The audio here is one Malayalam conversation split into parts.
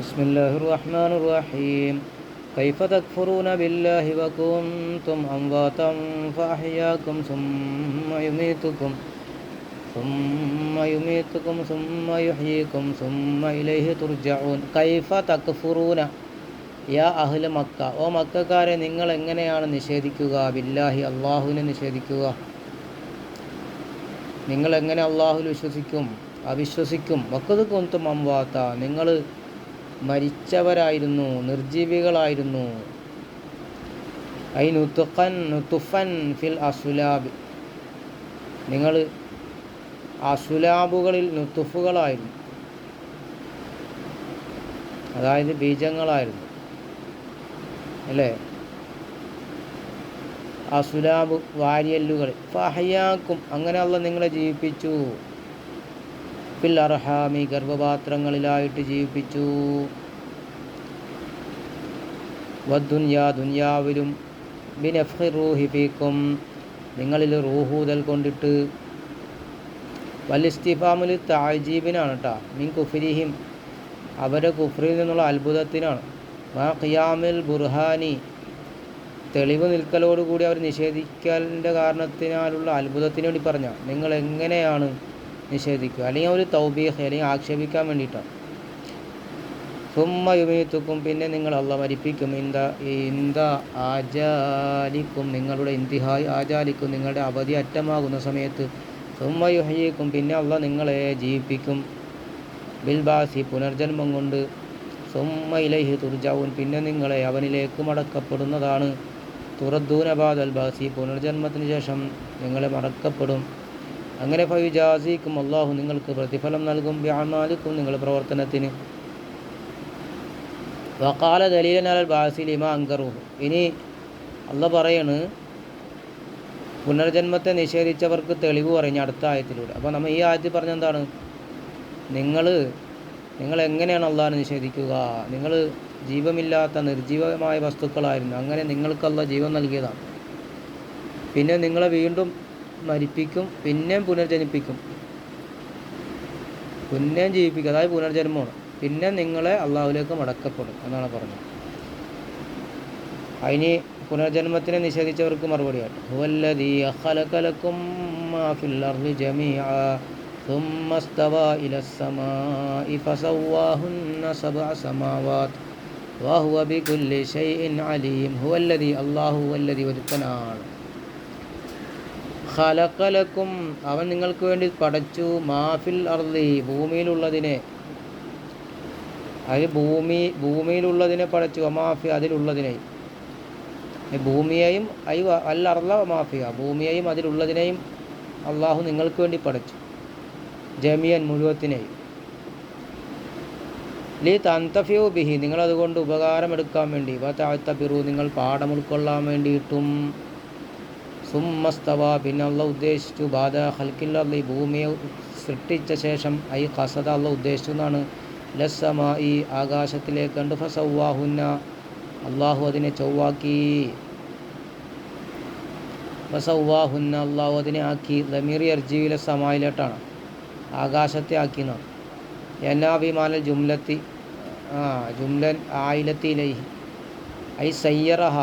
بسم الله الرحمن الرحيم كيف تكفرون بالله وكنتم أمواتا فأحياكم ثم يميتكم ثم يميتكم ثم يحييكم ثم إليه ترجعون كيف تكفرون യാ അഹ്ല മക്ക ഓ മക്കാരെ നിങ്ങൾ എങ്ങനെയാണ് നിഷേധിക്കുക ബില്ലാഹി അള്ളാഹുവിനെ നിഷേധിക്കുക നിങ്ങൾ എങ്ങനെ അള്ളാഹുൽ വിശ്വസിക്കും അവിശ്വസിക്കും വക്കത് കൊന്തും അമ്പാത്ത നിങ്ങൾ മരിച്ചവരായിരുന്നു നിർജീവികളായിരുന്നു. ഐ നുത്തുഖൻ നുത്തുഫൻ ഫിൽ അസുലാബ്. നിങ്ങൾ അസുലാബുകളിൽ നുത്തുഫുകളായിരുന്നു അതായത് ബീജങ്ങളായിരുന്നു. അല്ലേ? അസുലാബ് വാരിയല്ലുകൾ ഫഹയാക്കും അങ്ങനെ അല്ല നിങ്ങളെ ജീവിപ്പിച്ചു. ഫിൽ അർഹാമി ഗർഭപാത്രങ്ങളിലായിട്ട് ജീവിപ്പിച്ചു. വദ്ദുന്യാ ദുന്യാവിലും ബിനഫി റൂഹിഫിക്കും നിങ്ങളിൽ റൂഹൂതൽ കൊണ്ടിട്ട്. വല്ലിസ്തിഫാമുൽ താജീബിനാണ് കേട്ടോ മീൻ കുഫിരിഹിം അവരെ കുഫറിൽ നിന്നുള്ള അത്ഭുതത്തിനാണ്. മാ ഖിയാമിൽ ബുർഹാനി തെളിവ് നിൽക്കലോടുകൂടി അവർ നിഷേധിക്കലിന്റെ കാരണത്തിനാലുള്ള അത്ഭുതത്തിന് വേണ്ടി പറഞ്ഞ. നിങ്ങൾ എങ്ങനെയാണ് നിഷേധിക്കുക. അല്ലെങ്കിൽ ഒരു തൗബീഹ് അല്ലെങ്കിൽ ആക്ഷേപിക്കാൻ വേണ്ടിയിട്ടാണ്. സുമ്മ യുമീത്തുക്കും പിന്നെ നിങ്ങൾ അള്ള മരിപ്പിക്കും. ഇന്ത ഇന്ത ആജാലിക്കും നിങ്ങളുടെ ഇന്തിഹായ് ആജാലിക്കും നിങ്ങളുടെ അവധി അറ്റമാകുന്ന സമയത്ത് സുമ്മ യുഹയ്യക്കും പിന്നെ അള്ള നിങ്ങളെ ജീവിപ്പിക്കും. ബിൽബാസി പുനർജന്മം കൊണ്ട് സുമ്മ ഇലഹി തുർജാവൂൻ പിന്നെ നിങ്ങളെ അവനിലേക്ക് മടക്കപ്പെടുന്നതാണ് തുറദ്ദൂനബാദ് അൽബാസി. പുനർജന്മത്തിന് ശേഷം നിങ്ങളെ മടക്കപ്പെടും. അങ്ങനെ ഫൈജാസിക്കും അള്ളാഹു നിങ്ങൾക്ക് പ്രതിഫലം നൽകും. വ്യാമാലിക്കും നിങ്ങളുടെ പ്രവർത്തനത്തിന്. വക്കാല ദലീലൻ അൽ അങ്കറു ഇനി അല്ല പറയാണ് പുനർജന്മത്തെ നിഷേധിച്ചവർക്ക് തെളിവ് പറഞ്ഞു അടുത്ത ആയത്തിലൂടെ. അപ്പോൾ നമ്മൾ ഈ ആയത്തിൽ പറഞ്ഞ എന്താണ്? നിങ്ങൾ നിങ്ങൾ എങ്ങനെയാണ് അള്ളാഹിനെ നിഷേധിക്കുക? നിങ്ങൾ ജീവമില്ലാത്ത നിർജീവമായ വസ്തുക്കളായിരുന്നു. അങ്ങനെ നിങ്ങൾക്കല്ല ജീവൻ നൽകിയതാണ്. പിന്നെ നിങ്ങളെ വീണ്ടും മരിപ്പിക്കും പിന്നെയും പുനർജനിപ്പിക്കും പിന്നെയും ജീവിപ്പിക്കും അതായത് പുനർജന്മമാണ് പിന്നെ നിങ്ങളെ അള്ളാഹുലേക്ക് മടക്കപ്പെടും എന്നാണ് പറഞ്ഞത് അതിന് പുനർജന്മത്തിനെ നിഷേധിച്ചവർക്ക് മറുപടിയായിട്ട് ഹുവല്ലദീ ഖലഖലക്കും മാ ഫിൽ അർളി ജമീഅ ثم استوى إلى السماء فسواهن سبع سماوات وهو بكل شيء عليم هو الذي الله هو الذي ഒരുത്തനാണ് ഖലഖലക്കും അവൻ നിങ്ങൾക്ക് വേണ്ടി പടച്ചു. മാഫിൽ അർദി ഭൂമിയിലുള്ളതിനെ. അത് ഭൂമി ഭൂമിയിലുള്ളതിനെ പടച്ചു. അമാഫി അതിലുള്ളതിനെ. ഭൂമിയെയും ഐ അർല മാഫിയ ഭൂമിയെയും അതിലുള്ളതിനെയും അള്ളാഹു നിങ്ങൾക്ക് വേണ്ടി പടച്ചു. ജമിയൻ മുഴുവത്തിനെയും ലീ തന്തഫിയു ബിഹി നിങ്ങളതുകൊണ്ട് ഉപകാരമെടുക്കാൻ വേണ്ടി. വ നിങ്ങൾ പാഠം ഉൾക്കൊള്ളാൻ വേണ്ടിയിട്ടും. പിന്നെ അള്ള ഉദ്ദേശിച്ചു ബാധ ഹൽക്കില്ല ഭൂമിയെ സൃഷ്ടിച്ച ശേഷം ഐ ഖസദ അള്ള ഉദ്ദേശിച്ചു എന്നാണ്. ലസ്സമാ ഈ ആകാശത്തിലേക്ക് കണ്ട്. ഫസവാഹുന്ന അള്ളാഹു അതിനെ ചൊവ്വാക്കി. ഫസവാഹുന്ന അള്ളാഹു അതിനെ ആക്കി. ലമീറി അർജീവിലെ സമായിലോട്ടാണ് ആകാശത്തെ ആക്കി എന്നാണ്. എന്നാഭിമാനൽ ജുംലത്തി ആ ജുംലൻ ആയിലത്തിലൈഹി. ഐ സയ്യറഹ.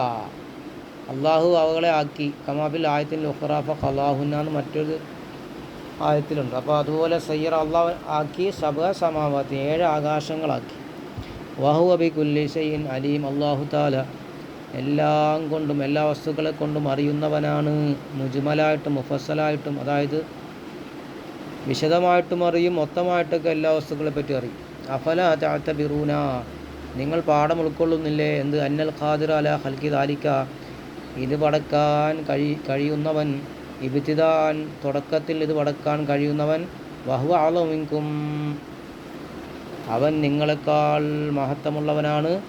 അള്ളാഹു അവകളെ ആക്കി. കമാബിൽ ആയത്തിൽ ഉഖറാഫ ഖലാഹുന്ന മറ്റൊരു ആയത്തിലുണ്ട്. അപ്പോൾ അതുപോലെ സയ്യർ അള്ളാഹ് ആക്കി സബ സമാവാത്തി ഏഴ് ആകാശങ്ങളാക്കി. വഹു അബി കുല്ലിസൈൻ അലീം. അള്ളാഹു താല എല്ലാം കൊണ്ടും എല്ലാ വസ്തുക്കളെ കൊണ്ടും അറിയുന്നവനാണ്. മുജ്മലായിട്ടും മുഫസലായിട്ടും അതായത് വിശദമായിട്ടും അറിയും മൊത്തമായിട്ടൊക്കെ എല്ലാ വസ്തുക്കളെ പറ്റി അറിയും. അഫല താത്ത ബിറൂന നിങ്ങൾ പാഠം ഉൾക്കൊള്ളുന്നില്ലേ? എന്ത്? അന്നൽ ഖാദിർ അല ഹൽക്കി താലിക്ക ഇത് പടക്കാൻ കഴി കഴിയുന്നവൻ ഇബിത്തിദാൻ തുടക്കത്തിൽ ഇത് പടക്കാൻ കഴിയുന്നവൻ വഹുവ ആളമിങ്കും. അവൻ നിങ്ങളെക്കാൾ മഹത്വമുള്ളവനാണ്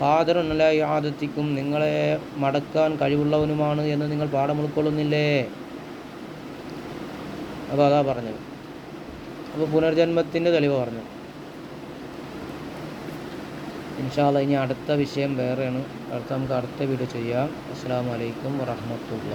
ഖാദറുനല ആദത്തിക്കും നിങ്ങളെ മടക്കാൻ കഴിവുള്ളവനുമാണ് എന്ന് നിങ്ങൾ പാഠം ഉൾക്കൊള്ളുന്നില്ലേ? അപ്പോൾ അതാ പറഞ്ഞത്. അപ്പോൾ പുനർജന്മത്തിന്റെ തെളിവ് പറഞ്ഞു. ഇൻഷാല്ല ഇനി അടുത്ത വിഷയം വേറെയാണ്. അടുത്ത നമുക്ക് അടുത്ത വീഡിയോ ചെയ്യാം. അസ്സാം വലൈക്കും വറഹമത്തുള്ള